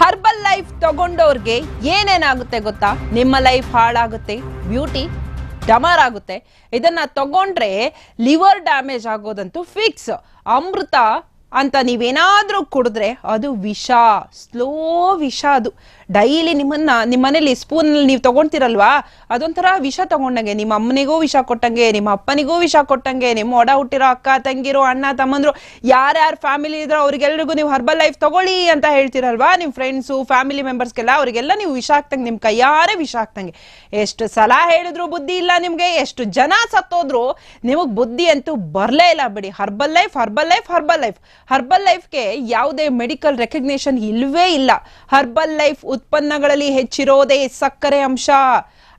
Herbal life ತಗೊಂಡವ್ರಿಗೆ ಏನೇನಾಗುತ್ತೆ ಗೊತ್ತಾ? ನಿಮ್ಮ life ಹಾಳಾಗುತ್ತೆ, ಬ್ಯೂಟಿ ಡಮರ್ ಆಗುತ್ತೆ ಇದನ್ನ ತಗೊಂಡ್ರೆ ಲಿವರ್ ಡ್ಯಾಮೇಜ್ ಆಗೋದಂತೂ ಫಿಕ್ಸ್ ಅಮೃತ ಅಂತ ನೀವೇನಾದರೂ ಕುಡಿದ್ರೆ ಅದು ವಿಷ ಸ್ಲೋ ವಿಷ ಅದು. ಡೈಲಿ ನಿಮ್ಮನ್ನ ನಿಮ್ಮ ಮನೇಲಿ ಸ್ಪೂನ್ ನೀವು ತಗೊಳ್ತಿರಲ್ವಾ ಅದೊಂಥರ ವಿಷ ತಗೊಂಡಂಗೆ, ನಿಮ್ಮ ಅಮ್ಮನಿಗೂ ವಿಷ ಕೊಟ್ಟಂಗೆ, ನಿಮ್ಮ ಅಪ್ಪನಿಗೂ ವಿಷ ಕೊಟ್ಟಂಗೆ, ನಿಮ್ಮ ಒಡ ಹುಟ್ಟಿರೋ ಅಕ್ಕ, ತಂಗಿರೋ, ಅಣ್ಣ, ತಮ್ಮಂದ್ರು, ಯಾರ್ಯಾರು ಫ್ಯಾಮಿಲಿ ಇದ್ರೋ ಅವ್ರಿಗೆಲ್ರಿಗೂ ನೀವು ಹರ್ಬಲ್ ಲೈಫ್ ತಗೊಳ್ಳಿ ಅಂತ ಹೇಳ್ತಿರಲ್ವಾ? ನಿಮ್ಮ ಫ್ರೆಂಡ್ಸು ಫ್ಯಾಮಿಲಿ ಮೆಂಬರ್ಸ್ಗೆಲ್ಲ ಅವರಿಗೆಲ್ಲ ನೀವು ವಿಷ ಹಾಕ್ತಂಗೆ, ನಿಮ್ಮ ಕೈಯಾರೆ ವಿಷ ಹಾಕ್ತಂಗೆ. ಎಷ್ಟು ಸಲ ಹೇಳಿದ್ರು ಬುದ್ಧಿ ಇಲ್ಲ ನಿಮಗೆ, ಎಷ್ಟು ಜನ ಸತ್ತೋದ್ರು, ನಿಮಗೆ ಬುದ್ಧಿ ಅಂತೂ ಬರಲೇ ಇಲ್ಲ ಬಿಡಿ. Herbalife Herbalife Herbalife ಹರ್ಬಲ್ ಲೈಫ್ಗೆ ಯಾವುದೇ ಮೆಡಿಕಲ್ ರೆಕಗ್ನೇಷನ್ ಇಲ್ವೇ ಇಲ್ಲ. ಹರ್ಬಲ್ ಲೈಫ್ ಉತ್ಪನ್ನಗಳಲ್ಲಿ ಹೆಚ್ಚಿರೋದೇ ಸಕ್ಕರೆ ಅಂಶ.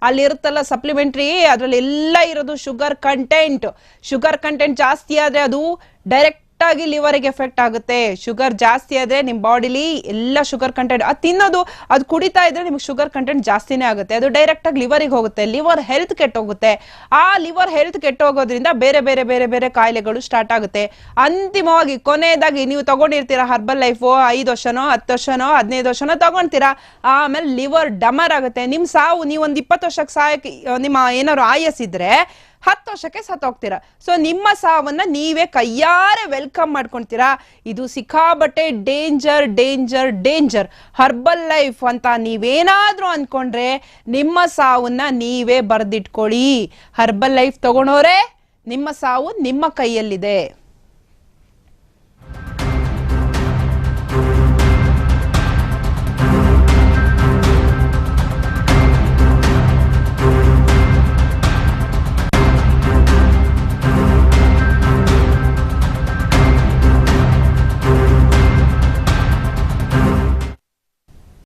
ಅಲ್ಲಿರುತ್ತಲ್ಲ ಸಪ್ಲಿಮೆಂಟ್ರಿ ಅದರಲ್ಲಿ ಎಲ್ಲ ಇರೋದು ಶುಗರ್ ಕಂಟೆಂಟ್ ಶುಗರ್ ಕಂಟೆಂಟ್ ಜಾಸ್ತಿ ಆದ್ರೆ ಅದು ಡೈರೆಕ್ಟ್ ಆಗಿ ಲಿವರಿಗೆ ಎಫೆಕ್ಟ್ ಆಗುತ್ತೆ. ಶುಗರ್ ಜಾಸ್ತಿ ಆದ್ರೆ ನಿಮ್ಮ ಬಾಡಿಲಿ ಎಲ್ಲ ಶುಗರ್ ಕಂಟೆಂಟ್ ಅದು ತಿನ್ನೋದು, ಅದು ಕುಡಿತಾ ಇದ್ರೆ ನಿಮ್ಗೆ ಶುಗರ್ ಕಂಟೆಂಟ್ ಜಾಸ್ತಿನೇ ಆಗುತ್ತೆ. ಅದು ಡೈರೆಕ್ಟ್ ಆಗಿ ಲಿವರಿಗೆ ಹೋಗುತ್ತೆ. ಲಿವರ್ ಹೆಲ್ತ್ ಕೆಟ್ಟೋಗುತ್ತೆ. ಆ ಲಿವರ್ ಹೆಲ್ತ್ ಕೆಟ್ಟೋಗೋದ್ರಿಂದ ಬೇರೆ ಬೇರೆ ಬೇರೆ ಬೇರೆ ಕಾಯಿಲೆಗಳು ಸ್ಟಾರ್ಟ್ ಆಗುತ್ತೆ. ಅಂತಿಮವಾಗಿ ಕೊನೆಯದಾಗಿ ನೀವು ತಗೊಂಡಿರ್ತೀರಾ ಹರ್ಬಲ್ ಲೈಫು ಐದು ವರ್ಷನೋ, ಹತ್ತು ವರ್ಷನೋ, ಹದಿನೈದು ವರ್ಷನೋ ತಗೊಂತೀರಾ ಆಮೇಲೆ ಲಿವರ್ ಡಮರ್ ಆಗುತ್ತೆ. ನಿಮ್ ಸಾವು ನೀವು ಒಂದು ಇಪ್ಪತ್ತು ವರ್ಷಕ್ಕೆ ಸಾಯಕ್ಕೆ ನಿಮ್ಮ ಏನಾದ್ರು ಆಯಸ್ಸಿದ್ರೆ ಹತ್ತು ವರ್ಷಕ್ಕೆ ಸತ್ತೋಗ್ತೀರಾ ಸೊ ನಿಮ್ಮ ಸಾವನ್ನ ನೀವೇ ಕೈಯಾರೆ ವೆಲ್ಕಮ್ ಮಾಡ್ಕೊಂತೀರಾ ಇದು ಸಿಕ್ಕಾಬಟ್ಟೆ danger danger danger Herbalife ಅಂತ ನೀವೇನಾದ್ರೂ ಅನ್ಕೊಂಡ್ರೆ ನಿಮ್ಮ ಸಾವನ್ನ ನೀವೇ ಬರೆದಿಟ್ಕೊಳ್ಳಿ. ಹರ್ಬಲ್ ಲೈಫ್ ತಗೊಳೋರೆ ನಿಮ್ಮ ಸಾವು ನಿಮ್ಮ ಕೈಯಲ್ಲಿದೆ.